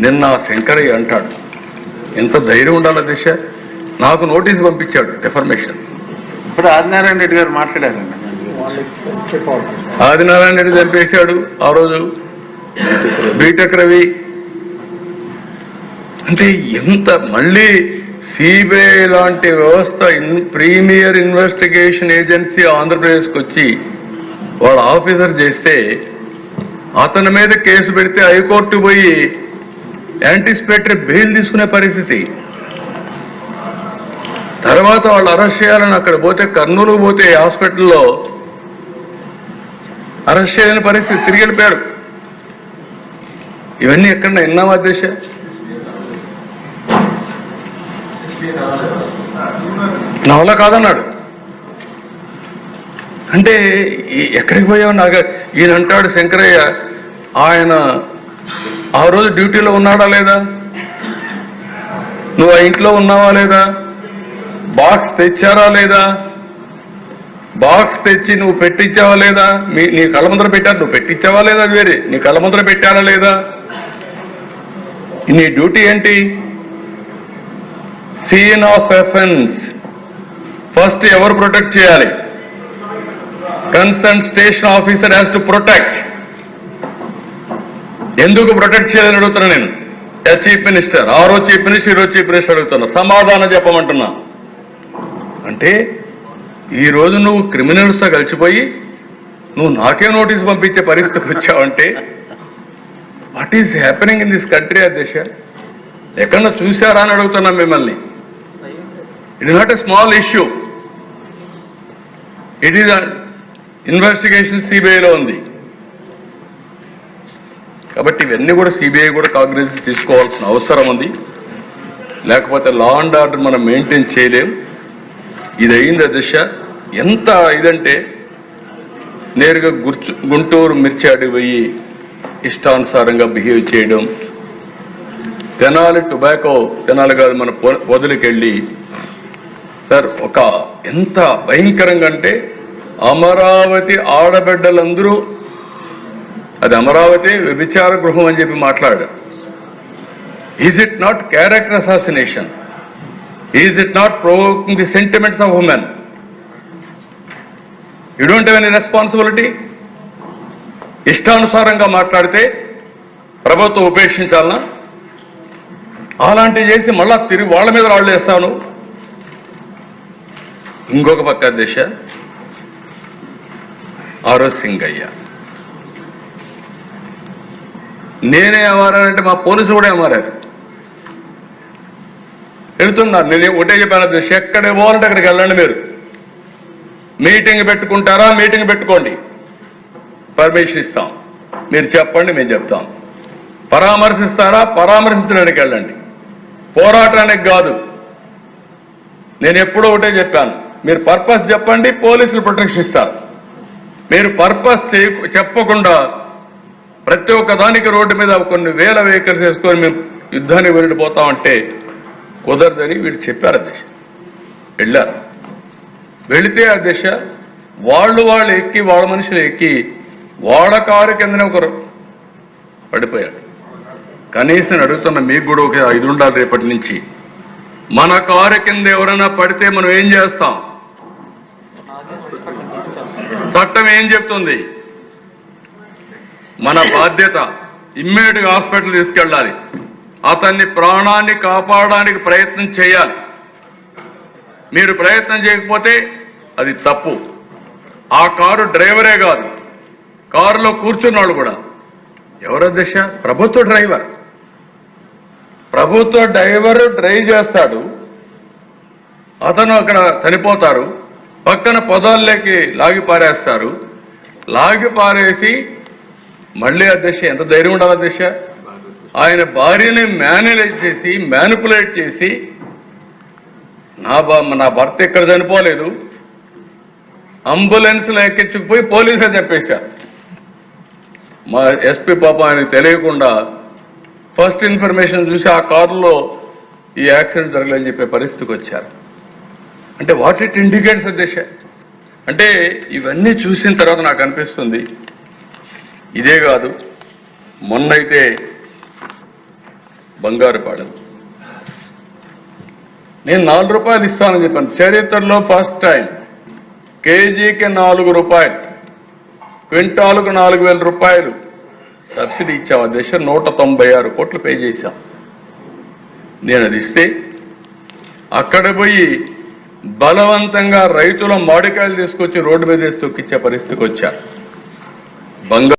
నిన్న శంకరయ్య అంటాడు. ఎంత ధైర్యం ఉండాలి దిశ? నాకు నోటీస్ పంపించాడు డెఫర్మేషన్ ఇప్పుడు ఆదినారాయణ రెడ్డి గారు మాట్లాడారండి ఆదినారాయణ రెడ్డి చంపేశాడు ఆ రోజు. బీటెక్ రవి. అంటే ఎంత మళ్ళీ సిబిఐ లాంటి వ్యవస్థ ప్రీమియర్ ఇన్వెస్టిగేషన్ ఏజెన్సీ ఆంధ్రప్రదేశ్కి వచ్చి వాళ్ళ ఆఫీసర్ చేస్తే అతని మీద కేసు పెడితే హైకోర్టు పోయి యాంటిసిపేటరీ బెయిల్ తీసుకునే పరిస్థితి. తర్వాత వాళ్ళు అరెస్ట్ చేయాలని అక్కడ పోతే కర్నూలు పోతే హాస్పిటల్లో అరెస్ట్ చేయని పరిస్థితి తిరిగి వెళ్ళిపోయారు ఇవన్నీ ఎక్కడ విన్నామా అధ్యక్ష నా వల్ల కాదన్నాడు. అంటే ఎక్కడికి పోయావు? నాకు ఈయన అంటాడు శంకరయ్య ఆయన ఆ రోజు డ్యూటీలో ఉన్నాడా లేదా? నువ్వు ఆ ఇంట్లో ఉన్నావా లేదా? బాక్స్ తెచ్చారా లేదా? బాక్స్ తెచ్చి నువ్వు పెట్టించావా లేదా? మీ నీ కళ్ళ ముందర పెట్టారు నువ్వు పెట్టించావా లేదా అది వేరే? నీ కళ్ళ ముందర పెట్టారా లేదా? నీ డ్యూటీ ఏంటి? Scene of offence. ఫస్ట్ ఎవరు ప్రొటెక్ట్ చేయాలి? Concern station officer has to protect ఎందుకు ప్రొటెక్ట్ చేయాలని అడుగుతున్నా నేను? చీఫ్ మినిస్టర్ ఆ రోజు చీఫ్ మినిస్టర్ ఈరోజు రోజు చీఫ్ మినిస్టర్ అడుగుతున్నా. సమాధానం చెప్పమంటున్నా. అంటే ఈ రోజు నువ్వు క్రిమినల్స్తో కలిసిపోయి నువ్వు నాకే నోటీస్ పంపించే పరిస్థితికి వచ్చావంటే what is happening in this country అధ్యక్ష? ఎక్కడన్నా చూశారా అని అడుగుతున్నా మిమ్మల్ని. It is not a small issue it is investigation సిబిఐలో ఉంది. కాబట్టి ఇవన్నీ కూడా సిబిఐ కూడా కాంగ్రెస్ తీసుకోవాల్సిన అవసరం ఉంది. లేకపోతే లా అండ్ ఆర్డర్ మనం మెయింటైన్ చేయలేం. ఇది అయింది దిశ. ఎంత ఇదంటే నేరుగా గుర్చు గుంటూరు మిర్చి అడిగిపోయి ఇష్టానుసారంగా బిహేవ్ చేయడం. తెనాలి టొబాకో తెనాలి కాదు మన పొ- పొదలకి సార్ ఒక ఎంత భయంకరంగా అంటే అమరావతి ఆడబిడ్డలందరూ అది అమరావతి వ్యభిచార గృహం అని చెప్పి మాట్లాడారు. Is it not character assassination is it not provoking the sentiments of women you don't have any responsibility ఇష్టానుసారంగా మాట్లాడితే ప్రభుత్వం ఉపేక్షించాలనా? అలాంటివి చేసి మళ్ళా తిరిగి వాళ్ళ మీద రాళ్ళు వేస్తాను ఇంకొక పక్క దిశ ఆరో సింగయ్య నేనే ఏమారానంటే మా పోలీసు కూడా ఏమారారు వెళ్తున్నారు. నేను ఒకటే చెప్పాను అధ్యక్ష ఎక్కడ పోవాలంటే అక్కడికి వెళ్ళండి మీరు. మీటింగ్ పెట్టుకుంటారా? మీటింగ్ పెట్టుకోండి. పర్మిషన్ ఇస్తాం. మీరు చెప్పండి మేము చెప్తాం. పరామర్శిస్తారా? పరామర్శించడానికి వెళ్ళండి. పోరాటానికి కాదు. నేను ఎప్పుడో ఒకటే చెప్పాను. మీరు పర్పస్ చెప్పండి పోలీసులు ప్రొటెక్షన్ ఇస్తారు. మీరు పర్పస్ చేయ చెప్పకుండా ప్రతి ఒక్క దానికి రోడ్డు మీద కొన్ని వేల వెహికల్స్ వేసుకొని మేము యుద్ధానికి వెళ్ళిపోతామంటే కుదరదని వీళ్ళు చెప్పారు అధ్యక్ష వెళ్ళారు. వెళితే ఆ వాళ్ళు వాళ్ళు ఎక్కి వాళ్ళ మనుషులు ఎక్కి వాళ్ళ కారు కిందనే ఒకరు పడిపోయాడు కనీసం అడుగుతున్న మీకు కూడా ఒక ఐదు ఉండాలి రేపటి నుంచి. మన కారు కింద ఎవరైనా పడితే మనం ఏం చేస్తాం? చట్టం ఏం చెప్తుంది? మన బాధ్యత ఇమ్మీడియట్గా హాస్పిటల్ తీసుకెళ్ళాలి. అతన్ని ప్రాణాన్ని కాపాడడానికి ప్రయత్నం చేయాలి. మీరు ప్రయత్నం చేయకపోతే అది తప్పు. ఆ కారు డ్రైవరే కాదు. కారులో కూర్చున్నాడు కూడా. ఎవరు దశ ప్రభుత్వ డ్రైవర్. ప్రభుత్వ డ్రైవర్ డ్రైవ్ చేస్తాడు. అతను అక్కడ చనిపోతారు. పక్కన పొదాల్లోకి లాగి పారేస్తారు. లాగి పారేసి మళ్ళీ అధ్యక్ష ఎంత ధైర్యం ఉండాలి అధ్యక్ష ఆయన భార్యని మేనేజ్ చేసి మ్యానిపులేట్ చేసి నా బా నా భర్త ఇక్కడ చనిపోలేదు? అంబులెన్స్లో ఎక్కించుకుపోయి పోలీసే చెప్పేశా. మా ఎస్పీ పాప ఆయనకు తెలియకుండా ఫస్ట్ ఇన్ఫర్మేషన్ చూసి ఆ కారులో ఈ యాక్సిడెంట్ జరగలేదని చెప్పే పరిస్థితికి వచ్చారు. అంటే వాట్ ఇట్ ఇండికేట్స్ అధ్యక్ష అంటే ఇవన్నీ చూసిన తర్వాత నాకు అనిపిస్తుంది ఇదే కాదు మొన్నైతే బంగారుపాలెం నేను నాలుగు రూపాయలు ఇస్తానని చెప్పాను. చరిత్రలో ఫస్ట్ టైం. కేజీకి నాలుగు రూపాయలు క్వింటాలకు నాలుగు వేల రూపాయలు సబ్సిడీ ఇచ్చాం ఆ దేశం నూట తొంభై ఆరు కోట్లు పే చేశాం. నేను అది ఇస్తే అక్కడ పోయి బలవంతంగా రైతుల మామిడికాయలు తీసుకొచ్చి రోడ్డు మీద తొక్కిచ్చే పరిస్థితికి వచ్చారు బంగారు